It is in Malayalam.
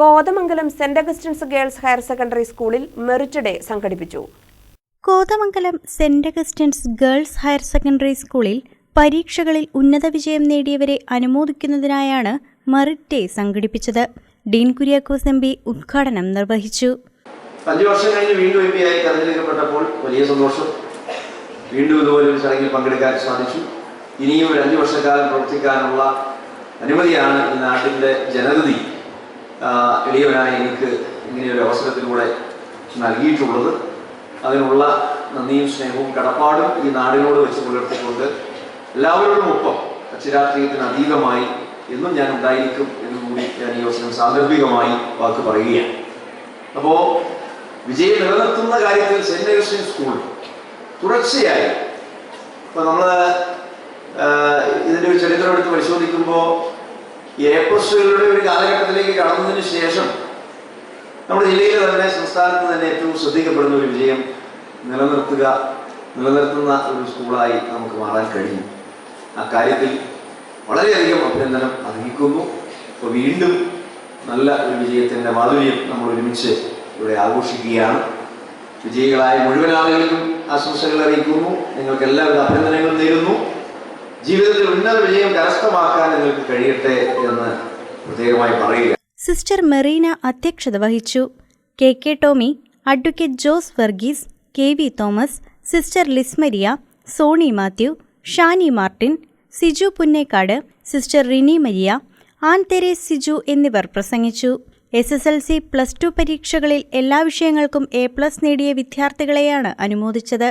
Kothamangalam saint Augustine's girls higher secondary സ്കൂളിൽ മെറിറ്റ് ഡേ സംഘടിപ്പിച്ചു. Kothamangalam saint Augustine's girls higher secondary സ്കൂളിൽ പരീക്ഷകളിൽ ഉന്നത വിജയം നേടിയവരെ അനുമോദിക്കുന്നതിനായാണ് മെറിറ്റ് ഡേ സംഘടിപ്പിച്ചത്. ഡീൻ കുര്യാക്കോസ് എം പി ഉദ്ഘാടനം നിർവഹിച്ചു. അഞ്ചു വർഷം കഴിഞ്ഞ് വീണ്ടും എം പി ആയി തെരഞ്ഞെടുക്കപ്പെട്ടപ്പോൾ വലിയ സന്തോഷം. വീണ്ടും ഇതുപോലെ ഒരു ചടങ്ങിൽ പങ്കെടുക്കാൻ സാധിച്ചു. ഇനിയും ഒരു അഞ്ചു വർഷക്കാലം പ്രവർത്തിക്കാനുള്ള അനുമതിയാണ് ഈ നാട്ടിന്റെ ജനഗതി എളിയവനായ എനിക്ക് ഇങ്ങനെയൊരു അവസരത്തിലൂടെ നൽകിയിട്ടുള്ളത്. അതിനുള്ള നന്ദിയും സ്നേഹവും കടപ്പാടും ഈ നാടിനോട് വെച്ച് പുലർത്തിക്കൊണ്ട് എല്ലാവരോടും ഒപ്പം കക്ഷിരാഷ്ട്രീയത്തിന് അതീതമായി എന്നും ഞാൻ ഉണ്ടായിരിക്കും എന്ന് കൂടി ഞാൻ ഈ അവസരം സാന്ദർഭികമായി വാക്ക് പറയുകയാണ്. അപ്പോ വിജയം നിലനിർത്തുന്ന കാര്യത്തിൽ സെന്റ് അഗസ്റ്റിൻ സ്കൂൾ തുടർച്ചയായി ഇപ്പൊ നമ്മൾ ഇതിന്റെ ഒരു ചരിത്രം എടുത്ത് പരിശോധിക്കുമ്പോൾ എ പ്ലസുകളുടെ ഒരു കാലഘട്ടത്തിലേക്ക് കടന്നതിന് ശേഷം നമ്മുടെ ജില്ലയിൽ തന്നെ സംസ്ഥാനത്ത് തന്നെ ഏറ്റവും ശ്രദ്ധിക്കപ്പെടുന്ന ഒരു വിജയം നിലനിർത്തുക നിലനിർത്തുന്ന ഒരു സ്കൂളായി നമുക്ക് മാറാൻ കഴിയും. ആ കാര്യത്തിൽ വളരെയധികം അഭിനന്ദനം അർഹിക്കുന്നു. അപ്പോൾ വീണ്ടും നല്ല ഒരു വിജയത്തിന്റെ മാധുര്യം നമ്മൾ ഒരുമിച്ച് ഇവിടെ ആഘോഷിക്കുകയാണ്. വിജയികളായ മുഴുവൻ ആളുകൾക്കും ആശംസകൾ അറിയിക്കുന്നു. നിങ്ങൾക്ക് എല്ലാവിധ അഭിനന്ദനങ്ങളും നേരുന്നു. ജീവിതത്തിൽ ഉന്നത വിജയം കരസ്ഥമാക്കാൻ നിങ്ങൾക്ക് കഴിയട്ടെ എന്ന് പ്രത്യേകമായി പറയുക. സിസ്റ്റർ മെറീന അധ്യക്ഷത വഹിച്ചു. K K Tomy advocate Jose Varghese K V Thomas sister Lismaria Sony Mathew Shani Martin Siju Punnekkad sister Rini Maria Ann Siju എന്നിവർ പ്രസംഗിച്ചു. S S L C plus two പരീക്ഷകളിൽ എല്ലാ വിഷയങ്ങൾക്കും എ പ്ലസ് നേടിയ വിദ്യാർത്ഥികളെയാണ് അനുമോദിച്ചത്.